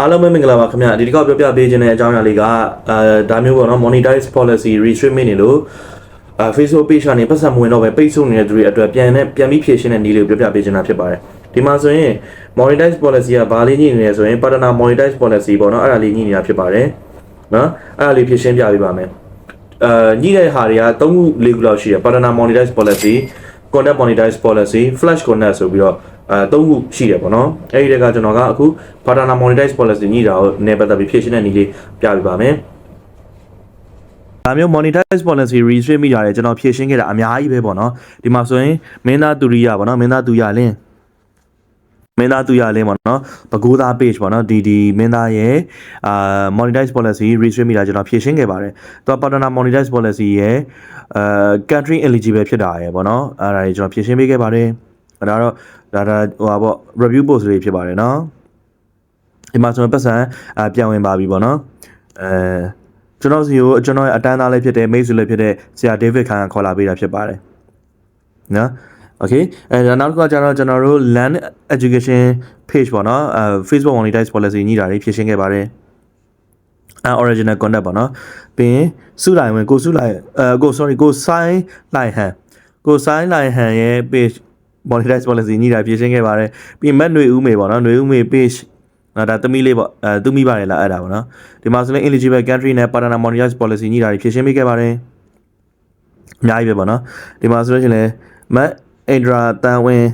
အားလုံးပဲမင်္ဂလာပါခင်ဗျဒီတစ်ခေါက်ပြောပြပေးခြင်းတဲ့အကြောင်းအရာလေးကအဲဒါမျိုးပေါ့နော် monetize policy restrict နေလို့အဲ Facebook page ကနေပတ်စံမဝင်တော့ပဲပိတ်ဆို့နေတဲ့သူတွေအတွက်ပြန်နဲ့ပြန်ပြီးဖြည့်ရှင်းတဲ့နည်းလေးကိုပြောပြပေးခြင်းတာဖြစ်ပါတယ်ဒီမှာဆိုရင် monetize policy ကဘာလေးညှိနေလဲဆိုရင် partner monetize policy ပေါ့နော်အဲ့ဒါလေးညှိနေတာဖြစ်ပါတယ်နော်အဲ့ဒါလေးဖြည့်ရှင်းပြပေးပါမယ်အဲညှိတဲ့ဟာတွေက၃ခု၄ခုလောက်ရှိတယ် partner monetize policy content monetize policy flash content ဆိုပြီးတော့ အဲသုံးခုရှိတယ်ပေါ့နော်အဲ့ဒီတက်ကကျွန်တော်ကအခု partner monetize policy ညှိတာကိုနေပတ်သက်ပြီးဖြည့်ရှင်းတဲ့နည်းလေးပြပြပါမယ်ဒါမျိုး monetize policy restrict မိတာလေကျွန်တော်ဖြည့်ရှင်းခဲ့တာအများကြီးပဲပေါ့နော်ဒီမှာဆိုရင်မင်းသားသူရိယပေါ့နော်မင်းသားသူရလင်းမင်းသားသူရလင်းပေါ့နော်ဘကိုးသား page ပေါ့နော်ဒီဒီမင်းသားရဲ့အာ monetize policy restrict မိတာကျွန်တော်ဖြည့်ရှင်းခဲ့ပါတယ်သူက partner monetize policy ရဲ့အာ country eligible ဖြစ်တာရယ်ပေါ့နော်အဲ့ဒါကြီးကျွန်တော်ဖြည့်ရှင်းပေးခဲ့ပါတယ်အဲ့ဒါတော့ ဒါဒါဟိုပါပေါ့ review post လေးဖြစ်ပါတယ်နော်ဒီမှာဆိုရင်ပတ်စံအပြန်ဝင်ပါပြီပေါ့နော်အဲကျွန်တော်စီကိုကျွန်တော်ရဲ့အတန်းသားလေးဖြစ်တဲ့မိတ်ဆွေလေးဖြစ်တဲ့ဆရာ David ခန်ကခေါ်လာပေးတာဖြစ်ပါတယ်နော် okay အဲဒါနောက်တစ်ခုကကျတော့ကျွန်တော်တို့ land education page ပေါ့နော်အဲ Facebook monetize policy ညှိတာတွေဖြည့်ရှင်းခဲ့ပါတယ်အဲ original content ပေါ့နော်ပြီးရင်စုလိုက်ဝင်ကိုစုလိုက်အဲကို sorry ကိုဆိုင်လိုက်ဟန်ကိုဆိုင်လိုက်ဟန်ရဲ့ page monetize policy ညှိတာဖြည့်ရှင်းခဲ့ပါတယ်ပြီးရင်မက်ຫນွေဦးမေပေါ့နော်ຫນွေဦးမေ page နော်ဒါသမီးလေးပေါ့အဲသူမိပါတယ်လားအဲ့ဒါပေါ့နော်ဒီမှာဆိုရင် eligible country နဲ့ partner monetize policy ညှိတာတွေဖြည့်ရှင်းပေးခဲ့ပါတယ်အများကြီးပဲပေါ့နော်ဒီမှာဆိုလို့ရှိရင်လည်းမက်အင်ဒရာတန်ဝင်း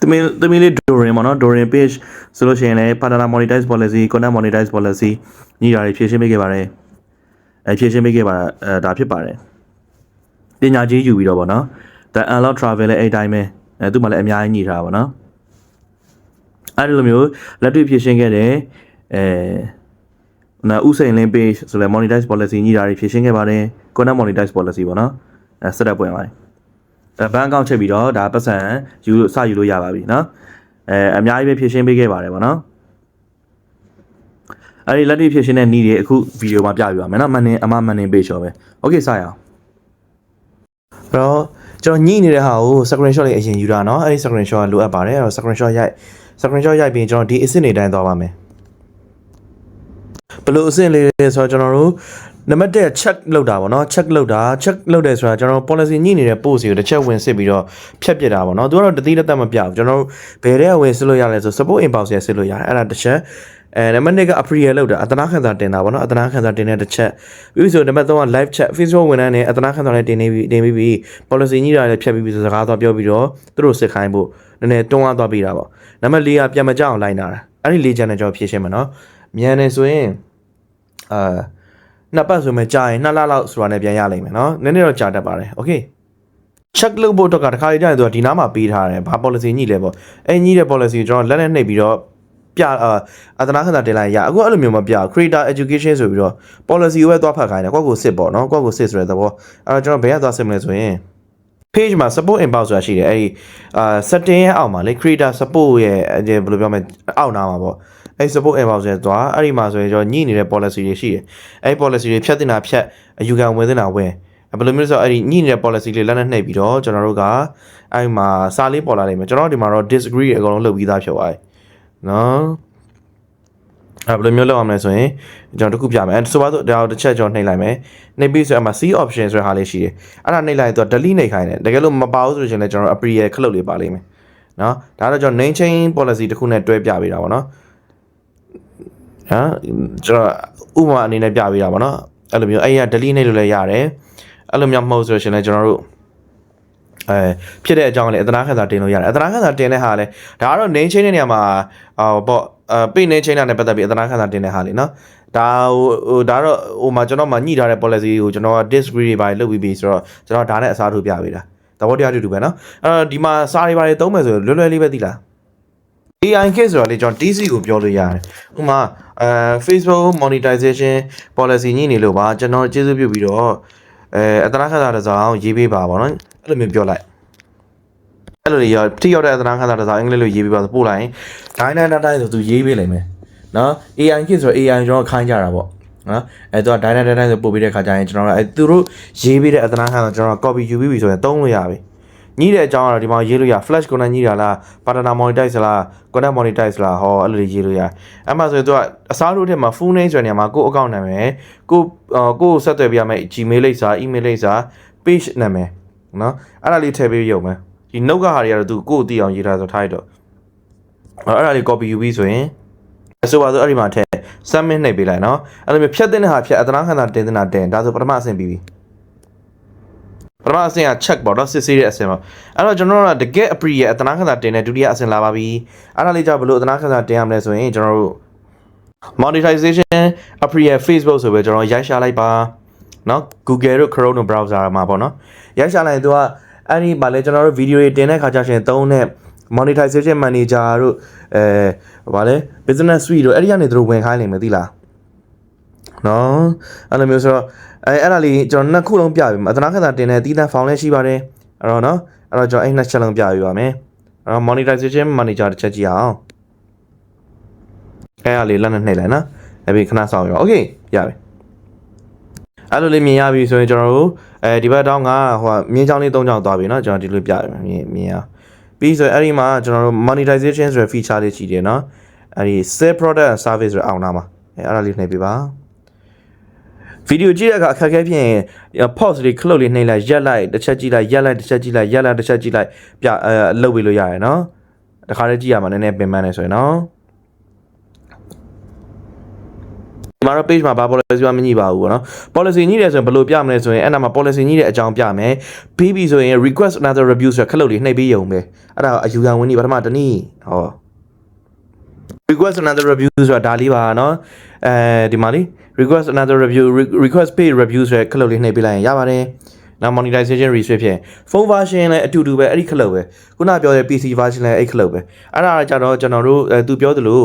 သမီးသမီးလေးဒိုရင်ပေါ့နော် Dorin page ဆိုလို့ရှိရင်လည်း partner monetize policy content monetize policy ညှိတာတွေဖြည့်ရှင်းပေးခဲ့ပါတယ်အဲဖြည့်ရှင်းပေးခဲ့ပါအဲဒါဖြစ်ပါတယ်ပညာကြီးယူပြီးတော့ပေါ့နော် the unlock travel လည်းအဲ့တိုင်းပဲအဲသူ့မှာလည်းအများကြီးညီထားပါဗောနော်အဲ့ဒီလိုမျိုးလက်တွေ့ဖြည့်ရှင်းခဲ့တယ်အဲနာဥစိန်လင်း page ဆိုလဲ monetize policy ညီတာတွေဖြည့်ရှင်းခဲ့ပါတယ် content monetize policy ပေါ့နော်အဲ setup ဝင်ပါတယ်အဲဘဏ် account ချက်ပြီးတော့ဒါပတ်စံယူစယူလို့ရပါပြီနော်အဲအများကြီးပဲဖြည့်ရှင်းပေးခဲ့ပါတယ်ပေါ့နော်အဲ့ဒီလက်တွေ့ဖြည့်ရှင်းတဲ့နည်းတွေအခုဗီဒီယိုမှာပြပြပါမယ်နော်မန်နေအမမန်နေ page ရောပဲ okay စရအောင်အဲ့တော့ ကျွန်တော်ညှိနေတဲ့ဟာကို screenshot လေးအရင်ယူတာเนาะအဲ့ဒီ screenshot ကလိုအပ်ပါတယ်အဲ့တော့ screenshot ရိုက် screenshot ရိုက်ပြီးကျွန်တော်ဒီအစ်စ်နေတိုင်းသွားပါမယ်ဘယ်လိုအစ်စ်လေးလဲဆိုတော့ကျွန်တော်တို့ နံပါတ်1 check လုပ်တာပေါ့နော် check လုပ်တာ check လုပ်တယ်ဆိုတာကျွန်တော် policy ညှိနေတဲ့ post ကိုတစ်ချက်ဝင်စစ်ပြီးတော့ဖြတ်ပြစ်တာပေါ့နော်သူကတော့တတိလက်သက်မပြဘူးကျွန်တော်တို့ဘယ်တဲ့ဝင်စစ်လို့ရလဲဆို support inbox ရစစ်လို့ရတယ်အဲ့ဒါတစ်ချက်အဲနံပါတ်2က appeal လောက်တာအတနာခံစာတင်တာပေါ့နော်အတနာခံစာတင်တဲ့တစ်ချက်ပြီးပြီဆိုနံပါတ်3က live chat Facebook ဝန်ထမ်းနဲ့အတနာခံစာနဲ့တင်နေပြီတင်ပြီးပြီ policy ညှိတာလည်းဖြတ်ပြီးပြီဆိုစကားသွားပြောပြီးတော့သူတို့စစ်ခိုင်းဖို့နည်းနည်းတွန်းအားသွားပြီးတာပေါ့နံပါတ်4ကပြန်မကြအောင်လိုက်နာတာအဲ့ဒီ၄ချက်နဲ့ကျွန်တော်ဖြည့်ရှင်းမယ်နော်မြန်နေဆိုရင်အာ နှစ်ပတ်ဆိုမှကြာရင်နှစ်လလောက်ဆိုတာနဲ့ပြန်ရလိမ့်မယ်နော်နည်းနည်းတော့ကြာတတ်ပါတယ်โอเค check လုပ်ဖို့တော့ကတခါလေကြာရင်သူကဒီနားမှာပေးထားတယ်ဘာ policy ညှိလဲပေါ့အဲညှိတဲ့ policy ကိုကျွန်တော်လက်နဲ့နှိပ်ပြီးတော့ပြအာအတနာခဏတင်လိုက်ရအခုအဲ့လိုမျိုးမပြ creator education ဆိုပြီးတော့ policy ကိုပဲသွားဖတ်ခိုင်းတယ်ကိုယ့်ကိုစစ်ပေါ့နော်ကိုယ့်ကိုစစ်ဆိုတဲ့သဘောအဲ့တော့ကျွန်တော်ဘယ်ကသွားစစ်မလဲဆိုရင် page မှာ support inbox ဆိုတာရှိတယ်အဲ့ဒီအာ setting ရဲ့အောက်မှာလေ creator support ရဲ့ဘယ်လိုပြောမလဲအောက်နားမှာပေါ့ အဲ့ support inbox ရဲ့သွားအဲ့ဒီမှာဆိုရင်ကျွန်တော်ညှိနေတဲ့ policy တွေရှိတယ်အဲ့ policy တွေဖြတ်တင်တာဖြတ်အယူခံဝင်တင်တာဝင်ဘယ်လိုမျိုးလဲဆိုတော့အဲ့ဒီညှိနေတဲ့ policy လေးလက်နဲ့နှိပ်ပြီးတော့ကျွန်တော်တို့ကအဲ့မှာစာလေးပေါ်လာလိမ့်မယ်ကျွန်တော်ဒီမှာတော့ disagree အကုန်လုံးလုပ်ပြီးသားဖြစ်သွားပြီနော်အဲ့ဘယ်လိုမျိုးလုပ်အောင်လဲဆိုရင်ကျွန်တော်တခုပြမယ်အဲဆိုပါတော့ဒါတစ်ချက်ကျွန်တော်နှိပ်လိုက်မယ်နှိပ်ပြီးဆိုအမှ C option ဆိုတဲ့ဟာလေးရှိတယ်အဲ့ဒါနှိပ်လိုက်တော့ delete နှိပ်ခိုင်းတယ်တကယ်လို့မပါဘူးဆိုရင်လည်းကျွန်တော် appeal ခလုတ်လေးပါလိမ့်မယ်နော်ဒါတော့ကျွန်တော် name chain policy တခုနဲ့တွဲပြပေးတာပေါ့နော် ဟမ်ကျွန်တော်ဥပမာအနေနဲ့ပြပေးတာပေါ့နော်အဲ့လိုမျိုးအဲ့ရ delete နှိပ်လို့လည်းရတယ်အဲ့လိုမျိုးမဟုတ်ဆိုရင်လည်းကျွန်တော်တို့အဲဖြစ်တဲ့အကြောင်းလည်းအသနာခံစာတင်လို့ရတယ်အသနာခံစာတင်တဲ့ဟာလည်းဒါကတော့ name chain တဲ့နေရာမှာဟောပေါ့အဲ page name chain နဲ့ပတ်သက်ပြီးအသနာခံစာတင်တဲ့ဟာလေနော်ဒါဟိုဟိုဒါတော့ဟိုမှာကျွန်တော်မှညှိထားတဲ့ policy ကိုကျွန်တော်က disagree တွေပါလုပ်ပြီးပြီဆိုတော့ကျွန်တော်ဒါနဲ့အစားထိုးပြပေးတာသဘောတရားတူတူပဲနော်အဲ့တော့ဒီမှာစာတွေပါတွေသုံးမယ်ဆိုလွယ်လွယ်လေးပဲသိလား AI case ဆိုတာလေကျွန်တော် TC ကိုပြောလို့ရတယ်ဥပမာအဲ Facebook monetization policy ညှိနေလို့ပါကျွန်တော်ကျေးဇူးပြုပြီးတော့အဲအတနာခါတာတစ်စောင်းရေးပေးပါဗောနော်အဲ့လိုမျိုးပြောလိုက်အဲ့လိုရထိရောက်တဲ့အတနာခါတာတစ်စောင်းအင်္ဂလိပ်လိုရေးပေးပါဆိုပို့လိုက်ရင်ဒိုင်းတိုင်းတိုင်းဆိုသူရေးပေးလိုက်မယ်နော် AI case ဆိုတော့ AI ကျွန်တော်ခိုင်းကြတာပေါ့နော်အဲသူကဒိုင်းတိုင်းတိုင်းဆိုပို့ပေးတဲ့ခါကျရင်ကျွန်တော်တို့အဲသူတို့ရေးပေးတဲ့အတနာခါတာကျွန်တော် copy ယူပြီးပြီဆိုရင်သုံးလို့ရပြီ ညှိတဲ့အကြောင်းကတော့ဒီမှာရေးလို့ရ flash content ညှိတာလား partner monetize လား content monetize လားဟောအဲ့လိုတွေရေးလို့ရအဲ့မှာဆိုရင်သူကအစားတို့ထဲမှာ full name ဆိုတဲ့နေရာမှာကိုယ့် account နာမည်ကိုအာကိုယ့်ကိုဆက်သွယ်ပြရမယ့် gmail လိပ်စာ email လိပ်စာ page နာမည်နော်အဲ့ဒါလေးထည့်ပေးရုံပဲဒီ note ကဟာတွေကတော့သူကိုယ့်အသိအောင်ရေးထားဆိုထားရတော့အဲ့ဒါလေး copy ယူပြီးဆိုရင်ဆိုပါဆိုအဲ့ဒီမှာထည့် submit နှိပ်ပေးလိုက်နော်အဲ့လိုမျိုးဖြတ်တဲ့ဟာဖြတ်အတနာခန္ဓာတင်တဲ့ဟာတင်ဒါဆိုပထမအဆင့်ပြီးပြီ ပထမအဆင့်က check ပေါ့နော်စစ်ဆေးတဲ့အဆင့်ပေါ့အဲ့တော့ကျွန်တော်တို့ကတကယ် appre ရဲ့အတနာခဏတင်တဲ့ဒုတိယအဆင့်လာပါပြီအဲ့ဒါလေးကြောင့်ဘလို့အတနာခဏတင်ရမလဲဆိုရင်ကျွန်တော်တို့ monetization appre ရဲ့ Facebook ဆိုပဲကျွန်တော်ရိုက်ရှာလိုက်ပါနော် Google တို့ Chrome တို့ browser မှာပေါ့နော်ရိုက်ရှာလိုက်ရင်သူကအဲ့ဒီဗာလဲကျွန်တော်တို့ video တွေတင်တဲ့ခါကျရှင်သုံးတဲ့ monetization manager တို့အဲဗာလဲ business suite တို့အဲ့ဒီကနေသူတို့ဝင်ခိုင်းနိုင်မယ်သိလား နော်အဲ့လိုမျိုးဆိုတော့အဲအဲ့ဒါလေးကျွန်တော်နှစ်ခုလုံးပြပြီအတနာခဏတင်တဲ့တီးတန်း found လည်းရှိပါတယ်အဲ့တော့နော်အဲ့တော့ကျွန်တော်အဲ့နှစ်ချက်လုံးပြပြပါမယ်အဲ့တော့ monetization manager တစ်ချက်ကြည့်အောင်အဲ့ဒါလေးလက်နဲ့နှိပ်လိုက်နော်အဲ့ပြီးခဏဆောင်ရအောင် okay ရပြီအဲ့လိုလေးမြင်ရပြီဆိုရင်ကျွန်တော်တို့အဲဒီဘက်တောင်းကဟိုမြင်းချောင်းလေး၃ချောင်းသွားပြီเนาะကျွန်တော်ဒီလိုပြရမယ်မြင်မြင်အောင်ပြီးဆိုရင်အဲ့ဒီမှာကျွန်တော်တို့ monetization ဆိုတဲ့ feature လေးရှိတယ်เนาะအဲ့ဒီ sell product and service ဆိုတဲ့အောင်နာမှာအဲ့အဲ့ဒါလေးနှိပ်ပြပါ ဗီဒီယိုကြည့်တဲ့အခါအခက်အခဲဖြစ်ရင် pause လေးခလုတ်လေးနှိပ်လိုက်ရက်လိုက်တစ်ချက်ကြည့်လိုက်ရက်လိုက်တစ်ချက်ကြည့်လိုက်ရက်လိုက်တစ်ချက်ကြည့်လိုက်ပြအဲလှုပ်ပြီးလို့ရတယ်နော်တခါတည်းကြည့်ရမှာနည်းနည်းပင်ပန်းနေဆိုရင်နော်ဒီမှာတော့ page မှာဘာ policy မှမညှိပါဘူးပေါ့နော် policy ညှိတယ်ဆိုရင်ဘယ်လိုပြမလဲဆိုရင်အဲ့နာမှာ policy ညှိတဲ့အကြောင်းပြမယ်ပြီးပြီဆိုရင် request another review ဆိုတဲ့ခလုတ်လေးနှိပ်ပြီးရုံပဲအဲ့ဒါအယူခံဝင်ကြီးပထမတနည်းဟော request another review ဆိုတာဒါလေးပါเนาะအဲဒီမှာလေး request another review re- request pay review ဆိုတဲ့ခလုတ်လေးနှိပ်ပေးလိုက်ရင်ရပါတယ်နောက် monetization restrict ဖြစ်ရင် phone version လည်းအတူတူပဲအဲ့ဒီခလုတ်ပဲခုနပြောတဲ့ PC version လည်းအဲ့ခလုတ်ပဲအဲ့ဒါကြတော့ကျွန်တော်တို့အဲသူပြောသလို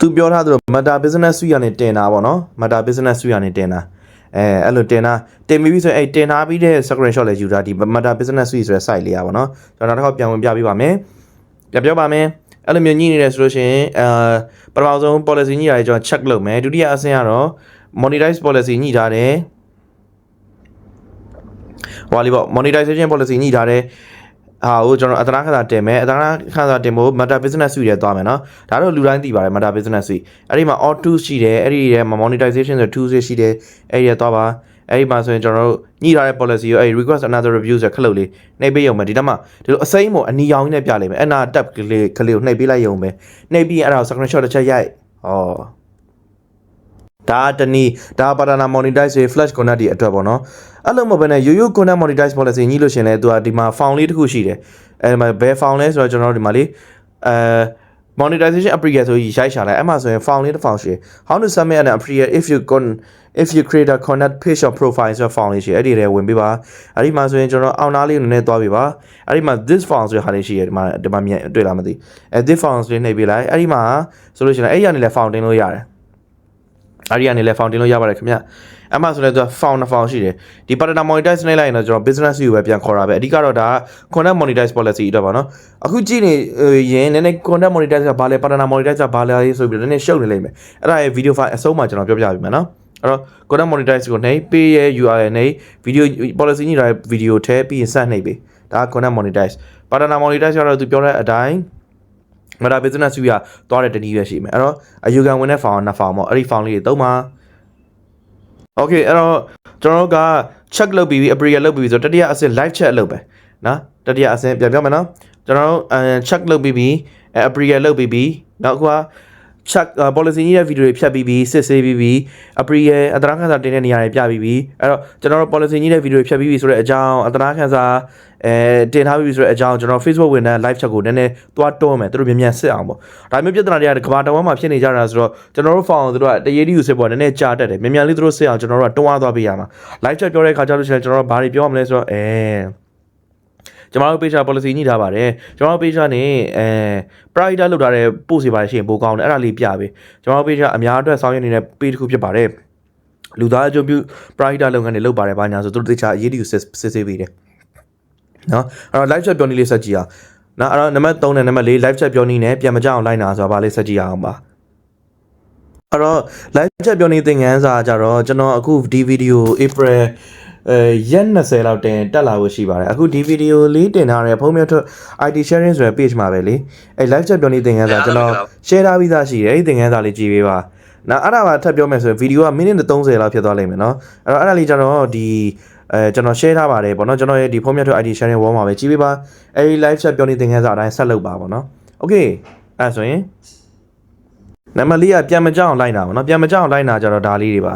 သူပြောထားသလို Meta Business Suite ကနေတင်တာပေါ့နော် Meta Business Suite ကနေတင်တာအဲအဲ့လိုတင်တာတင်ပြီးပြီဆိုရင်အဲ့တင်ထားပြီးတဲ့ screenshot လည်းယူတာဒီ Meta Business Suite ဆိုတဲ့ site လေးอ่ะပေါ့နော်ကျွန်တော်နောက်တစ်ခါပြန်ဝင်ပြပေးပါမယ်ပြပြောပါမယ် အဲ့လိုမျိုးညှိနေတယ်ဆိုလို့ရှိရင်အာပထမဆုံး policy ညှိတာတွေကျွန်တော် check လုပ်မယ်ဒုတိယအဆင့်ကတော့ monetize policy ညှိထားတယ်ဟိုလေးပေါ့ monetization policy ညှိထားတယ်ဟာဟိုကျွန်တော်အတနာခါသာတင်မယ်အတနာခါသာတင်ဖို့ meta business suite ရဲသွားမယ်နော်ဒါတော့လူတိုင်းသိပါတယ် meta business suite အဲ့ဒီမှာ all tools ရှိတယ်အဲ့ဒီထဲမှာ monetization ဆို tools ရှိတယ်အဲ့ဒီရဲသွားပါ အဲ့ဒီမှာဆိုရင်ကျွန်တော်တို့ညှိထားတဲ့ policy ကိုအဲ့ request another review ဆိုခလုတ်လေးနှိပ်ပေးရုံပဲဒီတက်မှာဒီလိုအစိမ်းမို့အနီရောင်ကြီးနဲ့ပြလိုက်မယ်အဲ့နာ tab ကလေးကလေးကိုနှိပ်ပေးလိုက်ရုံပဲနှိပ်ပြီးအဲ့ဒါကို screenshot တစ်ချက်ရိုက်ဟောဒါတနည်းဒါပါဒနာ monetize ရေး flash connect ဒီအတွက်ပေါ့နော်အဲ့လိုမဟုတ်ဘဲနဲ့ရိုးရိုး connect monetize policy ညှိလို့ရှရင်လဲသူကဒီမှာ found လေးတစ်ခုရှိတယ်အဲ့မှာဘယ် found လဲဆိုတော့ကျွန်တော်တို့ဒီမှာလေးအဲ monetization application ဆိုကြီးရိုက်ရှာလိုက်အဲ့မှာဆိုရင် found လေးတစ် found ရှိတယ် how to submit an application if you con if you create a connect page or profile ဆို found လေးရှိအဲ့ဒီထဲဝင်ပေးပါအဲ့ဒီမှာဆိုရင်ကျွန်တော်အောင်နာလေးနည်းနည်းသွားပေးပါအဲ့ဒီမှာ this found ဆိုတဲ့ဟာလေးရှိတယ်ဒီမှာဒီမှာမြင်တွေ့လားမသိအဲ this found လေးနှိပ်ပေးလိုက်အဲ့ဒီမှာဆိုလို့ရှိရင်အဲ့ဒီကနေလည်း found တင်လို့ရတယ် အဲ့ဒီကနေလည်း found တင်လို့ရပါတယ်ခင်ဗျအမှဆိုလည်းသူက found နှစ် found ရှိတယ်ဒီ partner monetize နှိပ်လိုက်ရင်တော့ကျွန်တော် business ကိုပဲပြန်ခေါ်တာပဲအဓိကတော့ဒါ content monetize policy အတွက်ပါနော်အခုကြည့်နေရင်နည်းနည်း content monetize ကဘာလဲ partner monetize ကဘာလဲဆိုပြီးနည်းနည်းရှုပ်နေလိမ့်မယ်အဲ့ဒါရဲ့ video file အဆုံးမှာကျွန်တော်ပြောပြပေးမယ်နော်အဲ့တော့ content monetize ကိုနှိပ်ပေးရဲ့ URL နှိပ် video policy ညှိတာရဲ့ video ထဲပြီးရင်ဆက်နှိပ်ပေးဒါက content monetize partner monetize ကတော့သူပြောတဲ့အတိုင်း မတာ business suite ကသွားတဲ့တနည်းပဲရှိမယ်အဲ့တော့အယူခံဝင်တဲ့ file နှစ် file ပေါ့အဲ့ဒီ file လေးတွေသုံးပါ Okay အဲ့တော့ကျွန်တော်တို့က check လုပ်ပြီးပြီ appraisal လုပ်ပြီးပြီဆိုတော့တတိယအဆင့် live chat လုပ်ပဲနော်တတိယအဆင့်ပြန်ပြောမယ်နော်ကျွန်တော်တို့အဲ check လုပ်ပြီးပြီအဲ appraisal လုပ်ပြီးပြီနောက်အခုက check policy ကြီးရဲ့ video တွေဖြတ်ပြီးပြီစစ်ဆေးပြီးပြီ appraisal အတရာခန်းစာတင်တဲ့နေရာတွေပြပြီးပြီအဲ့တော့ကျွန်တော်တို့ policy ကြီးရဲ့ video တွေဖြတ်ပြီးပြီဆိုတဲ့အကြောင်းအတရာခန်းစာအဲတင်ထားပြီးပြီဆိုတဲ့အကြောင်းကျွန်တော် Facebook ဝင်တဲ့ live chat ကိုနည်းနည်းသွားတွန်းမယ်သူတို့မြန်မြန်စစ်အောင်ပေါ့ဒါမျိုးပြဿနာတွေကကဘာတဝမ်းမှာဖြစ်နေကြတာဆိုတော့ကျွန်တော်တို့ file သူတို့ကတရေဒီယူစစ်ပေါ်နည်းနည်းကြာတက်တယ်မြန်မြန်လေးသူတို့စစ်အောင်ကျွန်တော်တို့ကတွန်းအားသွားပေးရမှာ live chat ပြောတဲ့ခါကျလို့ရှိရင်ကျွန်တော်တို့ဘာတွေပြောရမလဲဆိုတော့အဲ ကျွန်တော်တို့ page policy ညှိထားပါတယ်ကျွန်တော်တို့ page ကနေအဲ private လောက်ထားတဲ့ post တွေပါရှိရင်ပိုကောင်းတယ်အဲ့ဒါလေးပြပေးကျွန်တော်တို့ page ကအများအတွက်ဆောင်ရွက်နေတဲ့ page တစ်ခုဖြစ်ပါတယ်လူသားအကျိုးပြု private လုပ်ငန်းတွေလုပ်ပါတယ်ဘာညာဆိုသူတို့တခြားအရေးတယူစစ်စစ်ဆေးပေးတယ်နော်အဲ့တော့ live chat ပြောနည်းလေးဆက်ကြည့်အောင်နော်အဲ့တော့နံပါတ်3နဲ့နံပါတ်4 live chat ပြောနည်းနဲ့ပြန်မကြအောင်လိုက်နာဆိုတာဗာလေးဆက်ကြည့်အောင်ပါအဲ့တော့ live chat ပြောနေသင်ခန်းစာကြတော့ကျွန်တော်အခုဒီဗီဒီယို April အဲရက်20လောက်တင်တက်လာဖို့ရှိပါတယ်အခုဒီဗီဒီယိုလေးတင်ထားတဲ့ဖုန်းမြတ်ထွက် IT sharing ဆိုတဲ့ page မှာပဲလေအဲ live chat ပြောနေသင်ခန်းစာကျွန်တော် share ထားပြီးသားရှိတယ်အဲ့ဒီသင်ခန်းစာလေးကြည့်ပေးပါနော်အဲ့ဒါပါထပ်ပြောမယ်ဆိုရင်ဗီဒီယိုကမိနစ်30လောက်ဖြစ်သွားလိမ့်မယ်နော်အဲ့တော့အဲ့ဒါလေးကျတော့ဒီအဲကျွန်တော် share ထားပါတယ်ပေါ့နော်ကျွန်တော်ရဲ့ဒီဖုန်းမြတ်ထွက် IT sharing wall မှာပဲကြည့်ပေးပါအဲ့ဒီ live chat ပြောနေသင်ခန်းစာအတိုင်းဆက်လုပ်ပါပေါ့နော် okay အဲ့ဆိုရင်နံပါတ်လေးကပြန်မကြောက်အောင်လိုက်တာပေါ့နော်ပြန်မကြောက်အောင်လိုက်တာကြတော့ဒါလေးတွေပါ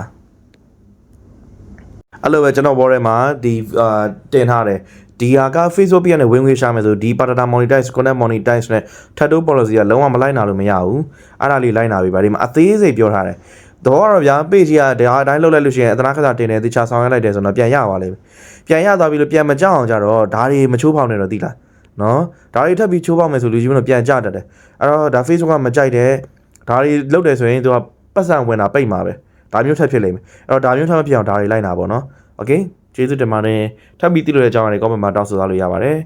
အဲ့လိုပဲကျွန်တော်ဘောထဲမှာဒီအာတင်ထားတယ်ဒီဟာက Facebook ပြနဲ့ဝင်ငွေရှာမယ်ဆိုဒီ Patata Monetize Connect Monetize နဲ့ Tattoo Policy ကလုံးဝမလိုက်နာလို့မရဘူးအဲ့ဒါလေးလိုက်နာပြီဗါဒီမှာအသေးစိတ်ပြောထားတယ်တော့ကတော့ဗျာ page ကဒါအတိုင်းလုပ်လိုက်လို့ရှိရင်အသနာခစားတင်တယ်တခြားဆောင်ရလိုက်တယ်ဆိုတော့ပြန်ရပါလိမ့်မယ်ပြန်ရသွားပြီလို့ပြန်မကြောက်အောင်ကြတော့ဒါတွေမချိုးဖောက်နေတော့သိလားနော်ဒါတွေထပ်ပြီးချိုးဖောက်မယ်ဆိုလူကြီးမလို့ပြန်ကြတတ်တယ်အဲ့တော့ဒါ Facebook ကမကြိုက်တယ်ဒါတွေလုပ်တယ်ဆိုရင်သူကပတ်စံဝင်တာပိတ်မှာပဲ ဒါမျိုးထပ်ဖြစ်လိမ့်မယ်အဲ့တော့ဒါမျိုးထပ်မဖြစ်အောင်ဒါတွေလိုက်နာပါတော့နော်โอเคကျေးဇူးတင်ပါတယ်ထပ်ပြီးသိလို့တဲ့အကြောင်းအရာတွေ comment မှာတောင်းဆိုသွားလို့ရပါတယ်